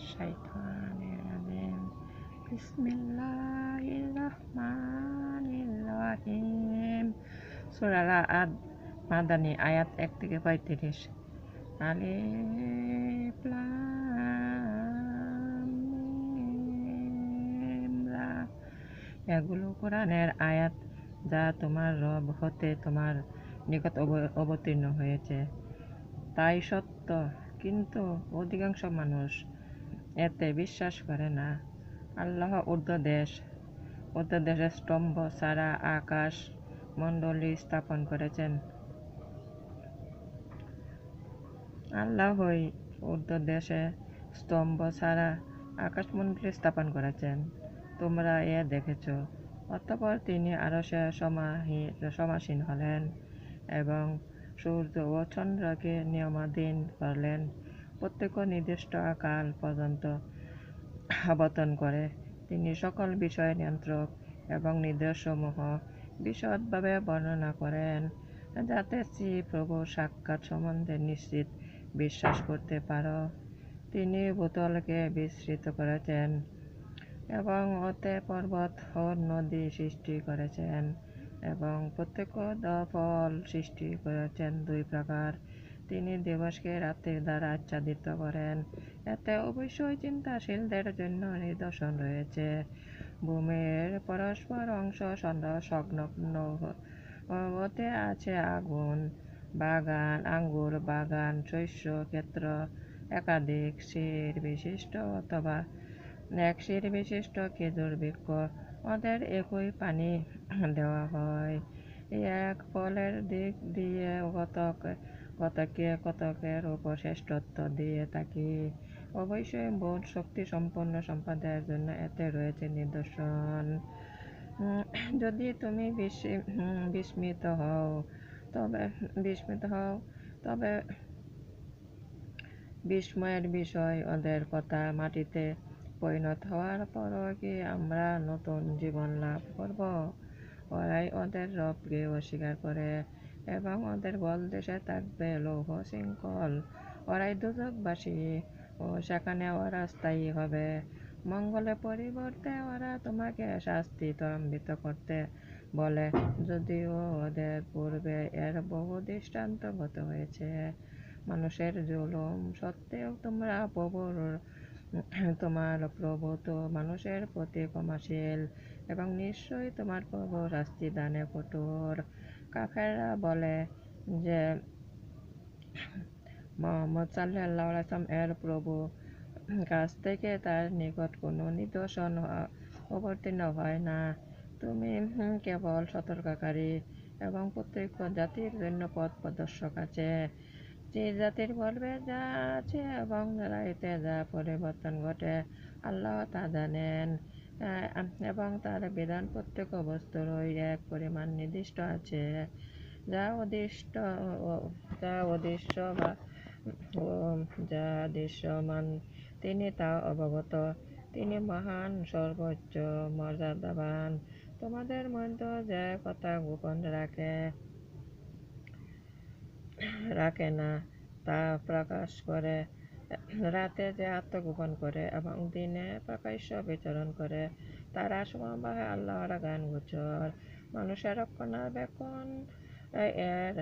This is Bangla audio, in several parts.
الشيطان الرجيم بسم الله الرحمن الرحيم সুরা আদ মাদানী আয়াত এক থেকে পঁয়ত্রিশ আলিফ লাম মিম রা। এগুলো কোরআনের আয়াত যা তোমার রব হতে তোমার নিকট অব- অবতীর্ণ হয়েছে তাই সত্য কিন্তু অধিকাংশ মানুষ এতে বিশ্বাস করে না। আল্লাহ ঊর্ধ্বদেশ ঊর্ধ্বদেশের স্তম্ভ সারা আকাশ মণ্ডলী স্থাপন করেছেন। আল্লাহই ঊর্ধ্বদেশে স্তম্ভ ছাড়া আকাশমণ্ডলী স্থাপন করেছেন। তোমরা এ দেখেছ। অতঃপর তিনি আরও সে সমাসীন হলেন এবং সূর্য ও চন্দ্রকে নিয়মাধীন করলেন। প্রত্যেক নির্দিষ্ট কাল পর্যন্ত আবর্তন করে। তিনি সকল বিষয় নিয়ন্ত্রক এবং নির্দেশসমূহ বিশদভাবে বর্ণনা করেন, যাতে শ্রী প্রভুর সাক্ষাৎ সম্বন্ধে নিশ্চিত বিশ্বাস করতে পারো। তিনি ভূতলকে বিস্তৃত করেছেন এবং অতে পর্বত ও নদী সৃষ্টি করেছেন এবং প্রত্যেক ফল সৃষ্টি করেছেন দুই প্রকার। তিনি দিবসকে রাত্রির দ্বারা আচ্ছাদিত করেন। এতে অবশ্যই চিন্তাশীলদের জন্য নিদর্শন রয়েছে। ভূমির পরস্পর অংশ সংলগ্ন ওতে আছে আগুন, বাগান, আঙ্গুর, বাগান, শস্য ক্ষেত্র, একাধিক শির বিশিষ্ট অথবা এক শির বিশিষ্ট খেজুর বৃক্ষ। ওদের একই পানি দেওয়া হয়। এক ফলের দিক দিয়ে কতক কতকে কতকের উপর শ্রেষ্ঠত্ব দিয়ে থাকি অবশ্যই বোধ শক্তি সম্পন্ন সম্প্রদায়ের জন্য এতে রয়েছে নিদর্শন। যদি তুমি বিস্মি- বিস্মিত হও, তবে, বিস্মিত হও, তবে বিস্ময়ের বিষয় ওদের কথা মাটিতে পরিণত হওয়ার পরও কি আমরা নতুন জীবন লাভ করব? ওরাই ওদের রবকে অস্বীকার করে এবং ওদের বল দেশে থাকবে লৌহ শৃঙ্খল ওরাই দুজকবাসী, ও সেখানে ওরা স্থায়ী হবে। মঙ্গলের পরিবর্তে ওরা তোমাকে শাস্তি ত্বরান্বিত করতে বলে। যদিও ওদের পূর্বে এর বহু দৃষ্টান্তগত হয়েছে। মানুষের জুলুম সত্ত্বেও তোমরা প্রভুর তোমার প্রভু তো মানুষের প্রতি ক্ষমাশীল এবং নিশ্চয়ই তোমার প্রভু শাস্তি দানে কঠোর। কাফেররা বলে যে, মোহাম্মদ আলাইসাল্লাম এর প্রভু। কাছ থেকে তার নিকট কোনো নিদর্শন অবতীর্ণ হয় না। তুমি কেবল সতর্ককারী এবং প্রত্যেক জাতির জন্য পথ প্রদর্শক আছে। যে জাতির বলবে যা আছে এবং রাইতে যা পরিবর্তন ঘটে, আল্লাহ তা জানেন। এবং তার বিধান প্রত্যেক বস্তুরই এক পরিমাণ নির্দিষ্ট আছে। যা উদ্দিষ্ট যা উদ্দেশ্য বা যা দৃশ্যমান তিনি তা অবগত। তিনি মহান, সর্বোচ্চ, মর্যাদাবান। তোমাদের মধ্যে যে কথা গোপন রাখে রাখে না, তা প্রকাশ করে। রাতে যে আত্মগোপন করে এবং দিনে প্রকাশ্য বিচরণ করে, তারা সমবাহে আল্লাহর গান গোচর। মানুষের রক্ষণাবেক্ষণ এর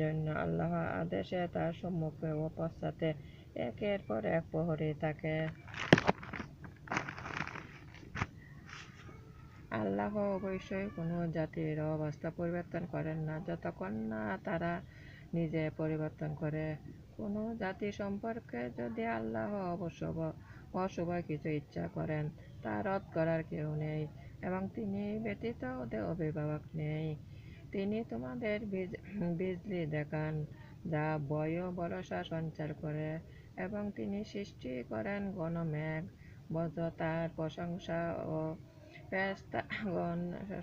জন্য আল্লাহ আদেশে তার সম্মুখে ও পশ্চাতে একের পর এক প্রহরী থাকে আল্লাহ অবশ্যই কোনো জাতির অবস্থা পরিবর্তন করেন না। যতক্ষণ না তারা নিজে পরিবর্তন করে কোনো জাতি সম্পর্কে যদি আল্লাহ অবশ্য অশুভ কিছু ইচ্ছা করেন, তা রদ করার কেউ নেই এবং তিনি ব্যতীত ওদের অভিভাবক নেই। তিনি তোমাদের বীজ, বিজলি দেখান, যা বয় ভরসা সঞ্চার করে এবং তিনি সৃষ্টি করেন গণমেঘ, বজ্র, তার প্রশংসা ও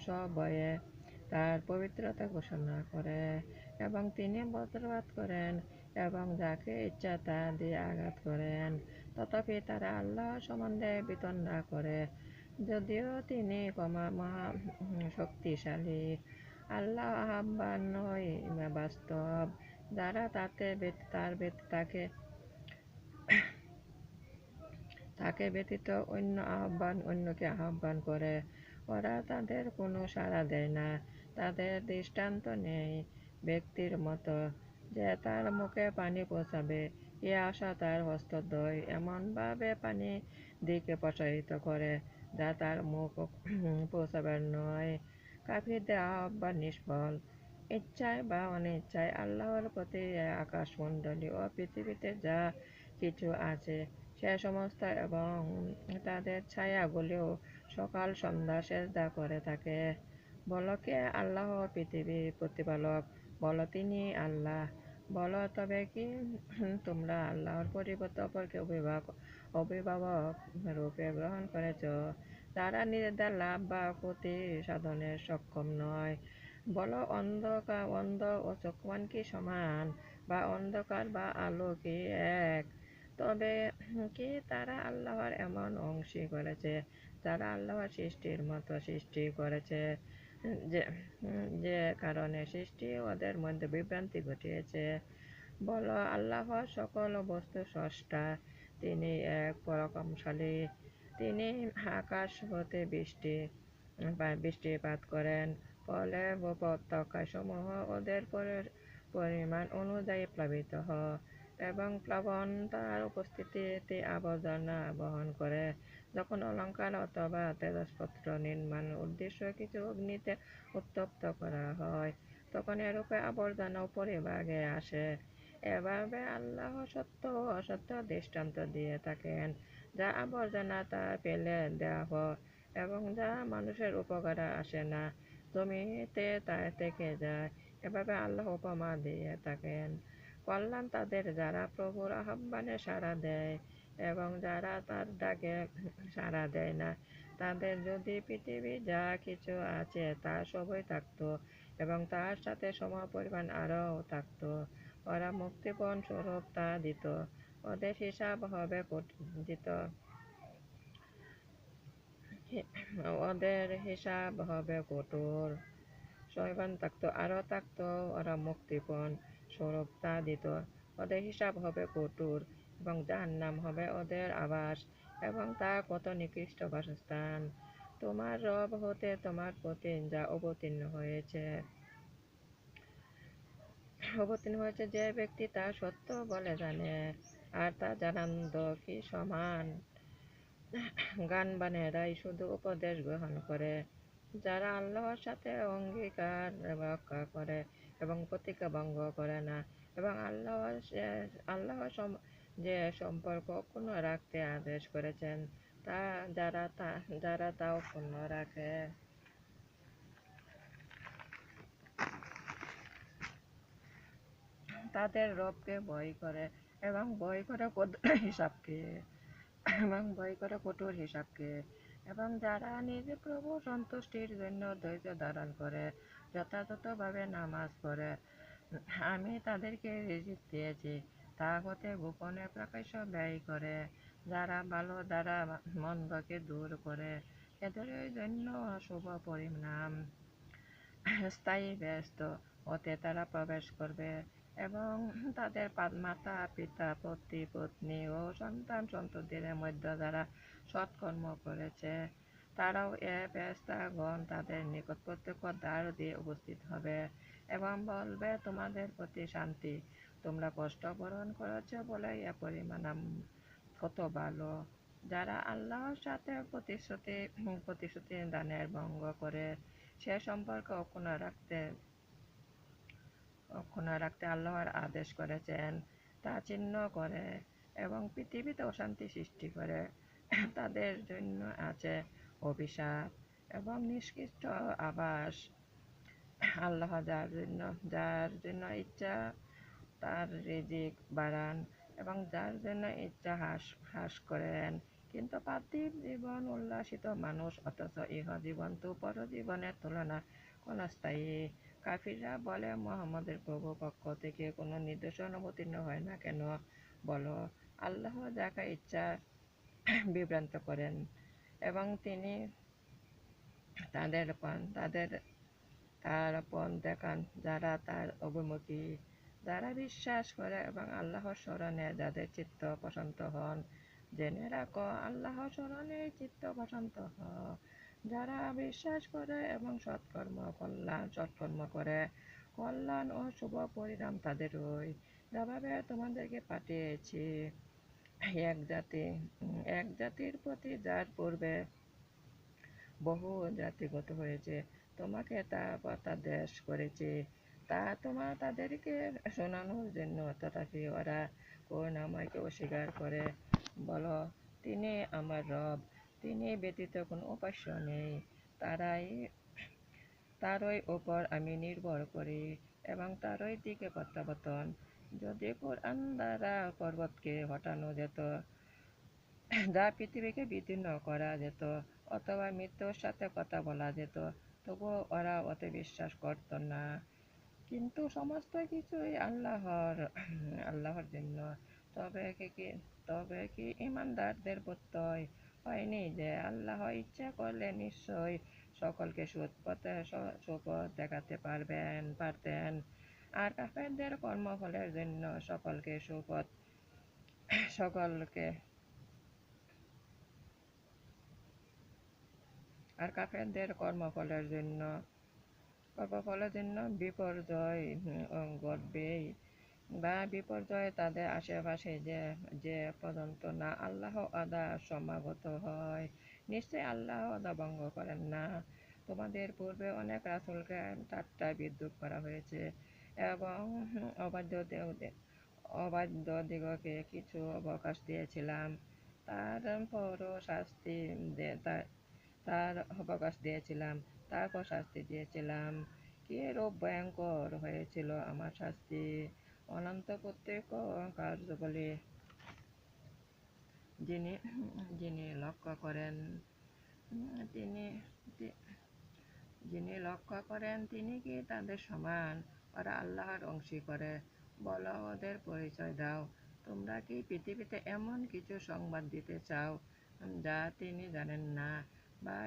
সবয়ে তার পবিত্রতা ঘোষণা করে এবং তিনি বজ্রপাত করেন এবং যাকে ইচ্ছা তা দিয়ে আঘাত করেন। তথাপি তারা আল্লাহ সম্বন্ধে বিতণ্ডা করে। যদিও তিনি কমা মহা শক্তিশালী। আল্লাহ আহ্বান বাস্তব। যারা তাতে তার তাকে তাকে ব্যতীত অন্য আহ্বান, অন্যকে আহ্বান করে। ওরা তাদের কোনো সাড়া দেয় না। তাদের দৃষ্টান্ত নেই ব্যক্তির মতো। যে তার মুখে পানি পৌঁছাবে এ আশা তার হস্তদ্বয় এমনভাবে পানি দিকে প্রসারিত করে যা তার মুখ পৌঁছাবার নয়। কাফিরদের আহ্বান নিষ্ফল ইচ্ছায় বা অনিচ্ছায় আল্লাহর প্রতি আকাশমণ্ডলী ও পৃথিবীতে যা কিছু আছে, সে সমস্ত এবং তাদের ছায়াগুলিও সকাল সন্ধ্যা সেজদা করে থাকে। বলকে আল্লাহ পৃথিবীর প্রতিপালক, বলো তিনি আল্লাহ। বলো তবে কি? তোমরা আল্লাহর পরিবর্তে অপরকে অভিভাবক অভিভাবক রূপে গ্রহণ করেছ। তারা নিজেদের লাভ বা ক্ষতি সাধনের সক্ষম নয়। বলো অন্ধকার অন্ধ ও চক্ষমান কি সমান বা অন্ধকার বা আলো কি এক? তবে কি তারা আল্লাহর এমন অংশী করেছে? যারা আল্লাহর সৃষ্টির মতো সৃষ্টি করেছে। যে যে কারণে সৃষ্টি ওদের মধ্যে বিভ্রান্তি ঘটিয়েছে। বলো, আল্লাহ সকল বস্তু স্রষ্টা। তিনি এক পরাক্রমশালী। তিনি আকাশ হতে বৃষ্টি বৃষ্টিপাত করেন। ফলে উপত্যকাসমূহ ওদের পরিমাণ অনুযায়ী প্লাবিত হয় এবং প্লাবন তার উপস্থিতিতে আবর্জনা বহন করে। যখন অলঙ্কার অথবা তেজসপত্র নির্মাণ উদ্দেশ্য কিছু অগ্নিতে উত্তপ্ত করা হয়, তখন এরূপে আবর্জনা পরিভাগে আসে। এভাবে আল্লাহ সত্য ও অসত্য দৃষ্টান্ত দিয়ে থাকেন, যা আবর্জনা তা ফেলে দেওয়া হয় এবং যা মানুষের উপকারে আসে না। জমিতে তা থেকে যায়, এভাবে আল্লাহ উপমা দিয়ে থাকেন। কল্যাণ তাদের যারা প্রভুর আহ্বানে সাড়া দেয় এবং যারা তার ডাকে সাড়া দেয় না, তাদের যদি পৃথিবী যা কিছু আছে তা সবই থাকতো এবং তার সাথে সম পরিমাণ আরও থাকতো। ওরা মুক্তিপণ স্বরূপ তা দিত। ওদের হিসাব হবে দিত। ওদের হিসাব হবে কঠোর। শৈবান থাকতো, আরও থাকতো, ওরা মুক্তিপণ স্বরূপ তা দিত। ওদের হিসাব হবে কঠোর। এবং যার নাম হবে ওদের আবাস এবং তা কত নিকৃষ্ট বাসস্থান। তোমার রব হতে তোমার প্রতি যা অবতীর্ণ হয়েছে। অবতীর্ণ হয়েছে যে ব্যক্তি তা সত্য বলে জানে আর তা জানান্দ কি সমান। গানবানেরাই শুধু উপদেশ গ্রহণ করে। যারা আল্লাহর সাথে অঙ্গীকার রক্ষা করে এবং প্রতিজ্ঞা ভঙ্গ করে না এবং আল্লাহ আল্লাহ যে সম্পর্ক অক্ষুণ্ণ রাখতে আদেশ করেছেন, তা যারা তা যারা তা অক্ষুণ্ণ রাখে। তাদের রবকে ভয় করে এবং ভয় করে হিসাবকে, এবং ভয় করে কঠোর হিসাবকে, এবং যারা নিজ প্রভু সন্তুষ্টির জন্য ধৈর্য ধারণ করে, যথাযথভাবে নামাজ পড়ে, আমি তাদেরকে রিজিক দিয়েছি। তা হতে গোপনে প্রকাশ্য ব্যয় করে, যারা ভালো দ্বারা মন্দকে দূর করে এদের জন্য শুভ পরিণাম। স্থায়ী ব্যস্ত ওতে তারা প্রবেশ করবে এবং তাদের মাতা পিতা পতি পত্নী ও সন্তান সন্ততির মধ্যে যারা সৎকর্ম করেছে। তারাও এ ব্যস্তাগণ তাদের নিকট প্রত্যক্ষ দ্বার দিয়ে উপস্থিত হবে এবং বলবে, তোমাদের প্রতি শান্তি তোমরা কষ্ট বরণ করেছ বলে এ পরিমাণ কত ভালো। যারা আল্লাহর সাথে প্রতিশ্রুতি প্রতিশ্রুতি দানের ভঙ্গ করে সে সম্পর্কে অক্ষুণ্ণ রাখতে অক্ষুণ্ণ রাখতে আল্লাহর আদেশ করেছেন, তা চিহ্ন করে এবং পৃথিবীতে অশান্তি সৃষ্টি করে, তাদের জন্য আছে অভিশাপ এবং নিষ্কৃষ্ট আবাস। আল্লাহ যার জন্য যার জন্য ইচ্ছা তার রিজিক বাড়ান এবং যার জন্য ইচ্ছা হ্রাস হ্রাস করেন। কিন্তু পার্থিব জীবন উল্লাসিত মানুষ, অথচ ইহ জীবন তো পরজীবনের তুলনা ক্ষণস্থায়ী। কাফিররা বলে, মোহাম্মদের প্রভু পক্ষ থেকে কোনো নির্দেশন অবতীর্ণ হয় না কেন? বলো, আল্লাহ যাকে ইচ্ছা বিভ্রান্ত করেন এবং তিনি তাদের তাদের, তার পণ দেখান যারা তার অভিমুখী যারা বিশ্বাস করে এবং আল্লাহর স্মরণে যাদের চিত্ত প্রশান্ত হন, জেনে রাখো আল্লাহ স্মরণে চিত্ত বসন্ত হও যারা বিশ্বাস করে এবং সৎকর্ম, কল্যাণ, সৎকর্ম করে। কল্যাণ ও শুভ পরিণাম তাদেরই। যেভাবে তোমাদেরকে পাঠিয়েছি। এক জাতি এক জাতির প্রতি যার পূর্বে বহু জাতিগত হয়েছে, তোমাকে তা পথাদেশ করেছে। তা তোমার তাদেরকে শোনানোর জন্য তথাপি ওরা করুণাময়কে অস্বীকার করে? বলো, তিনি আমার রব, তিনি ব্যতীত কোনো উপাস্য নেই। তারাই, তারই ওপর আমি নির্ভর করি এবং তারই দিকে প্রত্যাবর্তন। যদি কোরআন দ্বারা পর্বতকে হটানো যেত, যা পৃথিবীকে বিচ্ছিন্ন করা যেত অথবা মৃত্যুর সাথে কথা বলা যেত, তবুও ওরা অত বিশ্বাস করত না। কিন্তু সমস্ত কিছুই আল্লাহর আল্লাহর জন্য। তবে কি তবে কি ইমানদারদের প্রত্যয় হয়নি যে আল্লাহ ইচ্ছা করলে নিশ্চয়ই সকলকে সুদ পথে, স- সুপথ দেখাতে পারবেন, পারতেন। আর কাফেরদের কর্মফলের জন্য সকলকে সুপথ, সকলকে আর কাফেরদের কর্মফলের জন্য কর্মফলের জন্য বিপর্যয় উম, ঘটবেই বা বিপর্যয় তাদের আশেপাশে যে যে পর্যন্ত না আল্লাহ আদা সমাগত হয়। নিশ্চয় আল্লাহ আদা ভঙ্গ করেন না। তোমাদের পূর্বে অনেক রাসুলকে ঠাট্টা বিদ্রুপ করা হয়েছে এবং অবাধ্য অবাধ্য দিগকে কিছু অবকাশ দিয়েছিলাম। তারপরও শাস্তি তার অবকাশ দিয়েছিলাম। তারপর শাস্তি দিয়েছিলাম। কি রূপ ভয়ঙ্কর হয়েছিল আমার শাস্তি? অনন্ত প্রত্যেক কার্যবলী। যিনি যিনি লক্ষ্য করেন, তিনি যিনি লক্ষ্য করেন, তিনি কি তাদের সমান? ওরা আল্লাহর অংশী করে। বলো, ওদের পরিচয় দাও। তোমরা কি পৃথিবীতে এমন কিছু সংবাদ দিতে চাও যা তিনি জানেন না? বা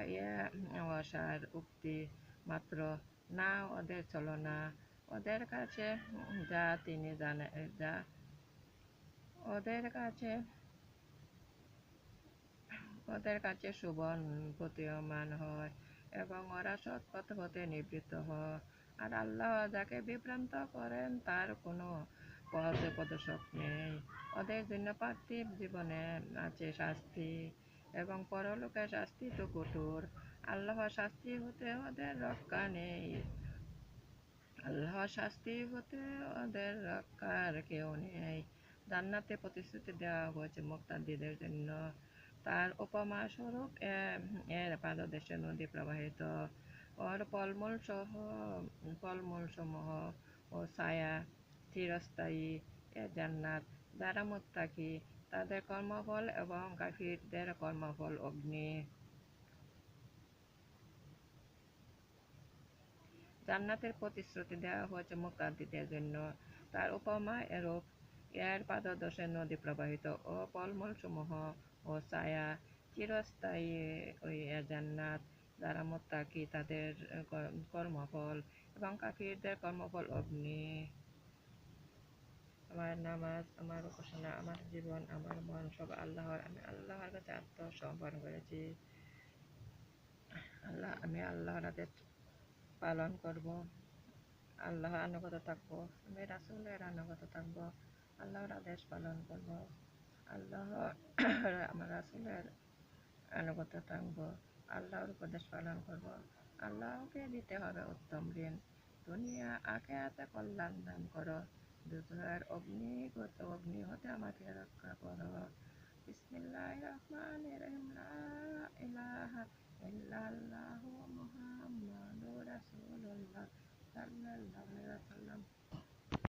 উক্তি মাত্র না ওদের ছলনা ওদের কাছে যা তিনি জানে যা ওদের কাছে ওদের কাছে সুবন প্রতীয়মান হয় এবং ওরা সৎ পথ নিবৃত্ত হয় আর আল্লাহ যাকে বিভ্রান্ত করেন তার কোনো পথ প্রদর্শক নেই ওদের জন্য পার্থিব জীবনে আছে শাস্তি এবং পরলোকে শাস্তি তো কঠোর। আল্লাহ শাস্তি হতে ওদের রক্ষা নেই। আল্লাহ শাস্তি হতে ওদের রক্ষার কেউ নেই। জান্নাতে প্রতিশ্রুতি দেওয়া হয়েছে মুক্তাদিদের জন্য। তার উপমা স্বরূপ এর পাদদেশে নদী প্রবাহিত। ওর ফলমূল সহ ফলমূল সমূহ ও ছায়া চিরস্থায়ী। এ জান্নাত যারা মুত্তাকি। তাদের কর্মফল এবং কাফিরদের কর্মফল অগ্নি। জান্নাতের প্রতিশ্রুতি দেওয়া হয়েছে মুক্তাদিদের জন্য। তার উপমা এরূপ, এর পাদদশে নদী প্রবাহিত ও ফলমূল সমূহ ও ছায়া চিরস্থায়ী ওই জান্নাত যারা মোত্তাকি তাদের কর্মফল এবং কাফিরদের কর্মফল অগ্নি। আমার নামাজ, আমার উপাসনা, আমার জীবন, আমার মন, সব আল্লাহর। আমি আল্লাহর কাছে আত্মসমর্পণ করেছি। আল্লাহ, আমি আল্লাহর আদেশ পালন করব। আল্লাহ আনুগত থাকব। আমি রাসুলের আনুগত থাকব। আল্লাহর আদেশ পালন করব। আল্লাহ, আমার রাসুলের আনুগত থাকব। আল্লাহর উপদেশ পালন করব। আল্লাহকে দিতে হবে উত্তম ঋণ। দুনিয়া আগে হাতে কল্যাণ দান করো। দুধের অগ্নিগত অগ্নি হতে আমাকে রক্ষা করো বিসমিল্লাহ রহমান রহিম লা ইলাহা ইল্লাল্লাহু মুহাম্মাদুর রাসূলুল্লাহ সাল্লাল্লাহু আলাইহি ওয়াসাল্লাম